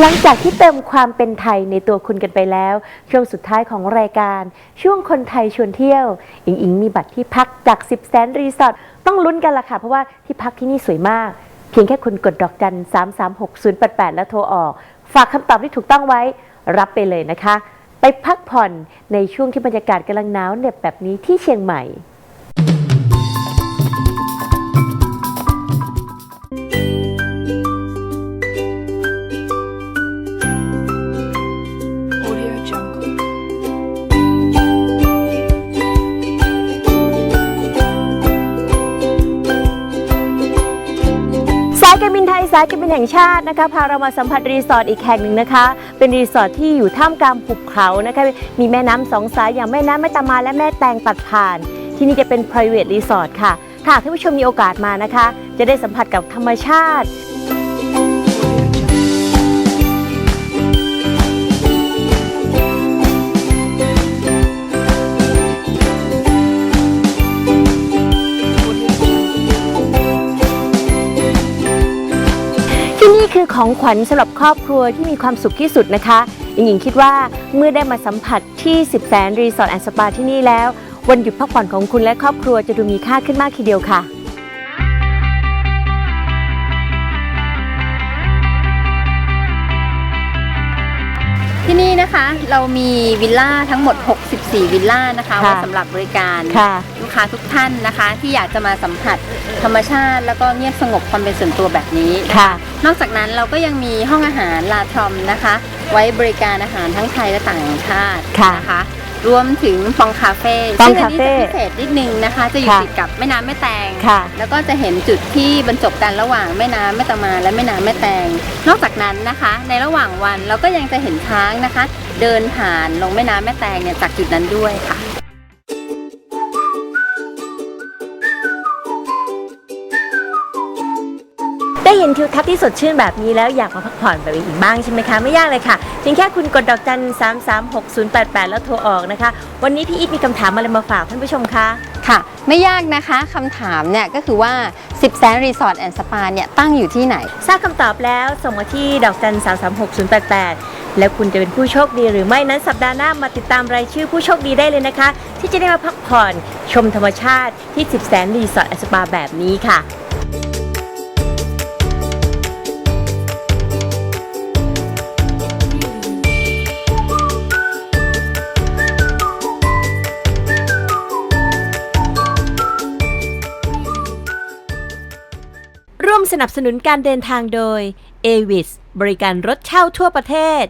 หลังจากที่เติมความเป็นไทยในตัวคุณกันไปแล้ว ช่วงสุดท้ายของรายการ ช่วงคนไทยชวนเที่ยว อิงอิงมีบัตรที่พักจาก 10แสนรีสอร์ทต้องลุ้นกันละค่ะ เพราะว่าที่พักที่นี่สวยมาก เพียงแค่คุณกดดอกจัน 3 3 6 0 8 8 แล้วโทรออก ฝากคำตอบที่ถูกต้องไว้ รับไปเลยนะคะ ไปพักผ่อนในช่วงที่บรรยากาศกำลังหนาวเหน็บแบบนี้ที่เชียงใหม่ สายการบินแห่งชาตินะคะพาเรามาสัมผัสรีสอร์ทอีกแห่งหนึ่งนะคะ เป็นรีสอร์ทที่อยู่ท่ามกลางภูเขานะคะมีแม่น้ำสองสายอย่างแม่น้ำแม่ตามาและแม่แตงตัดผ่าน ที่นี่จะเป็น private resort ค่ะถ้าหากท่านผู้ชมมีโอกาสมานะคะ จะได้สัมผัสกับธรรมชาติ คือของขวัญสำหรับครอบครัวที่มีความสุขที่สุดนะคะหญิงหญิงคิดว่าเมื่อได้มาสัมผัสที่ 10แสนรีสอร์ทแอนด์สปาที่นี่แล้ว วันหยุดพักผ่อนของคุณและครอบครัวจะดูมีค่าขึ้นมากทีเดียวค่ะ นี่นะคะ เรามีวิลล่าทั้งหมด 64 วิลล่านะคะค่ะไว้สำหรับบริการค่ะ ลูกค้าทุกท่านนะคะ ที่อยากจะมาสัมผัสธรรมชาติ แล้วก็เงียบสงบความเป็นส่วนตัวแบบนี้นค่ะ นอกจากนั้นเราก็ยังมีห้องอาหารลาทรอมนะคะ ไว้บริการอาหารทั้งไทยและต่างชาติค่ะ นะคะ รวมถึงฟองคาเฟ่ฟองซึ่งอันนี้คาเฟ่จะพิเศษนิดนึงนะคะ จะอยู่ค่ะ ติดกับแม่น้ำแม่แตง ค่ะ แล้วก็จะเห็นจุดที่บรรจบกันระหว่างแม่น้ำแม่ตะมานและแม่น้ำแม่แตง นอกจากนั้นนะคะ ในระหว่างวันเราก็ยังจะเห็นช้างนะคะ เดินผ่านลงแม่น้ำแม่แตงเนี่ยจากจุดนั้นด้วยค่ะ เห็นทิวทัศน์ที่สดชื่นแบบนี้แล้วอยากมาพักผ่อนแบบอีกบ้างใช่ไหมคะ ไม่ยากเลยค่ะเพียงแค่คุณกดดอกจัน3 3 6 0 8 8 แล้วโทรออกนะคะ วันนี้พี่อีทมีคำถามอะไรมาฝากท่านผู้ชมคะค่ะ ไม่ยากนะคะคำถามเนี่ยก็คือว่า 10แสนรีสอร์ทแอนด์สปาเนี่ยตั้งอยู่ที่ไหน ทราบคำตอบแล้วส่งมาที่ดอกจัน3 3 6 0 8 8 แล้วคุณจะเป็นผู้โชคดีหรือไม่นั้นสัปดาห์หน้ามาติดตามรายชื่อผู้โชคดีได้เลยนะคะ ที่จะได้มาพักผ่อนชมธรรมชาติที่ 10แสนรีสอร์ทแอนด์สปาแบบนี้ค่ะ สนับสนุนการเดินทางโดย a v i s บริการรถเช่าทั่วประเทศ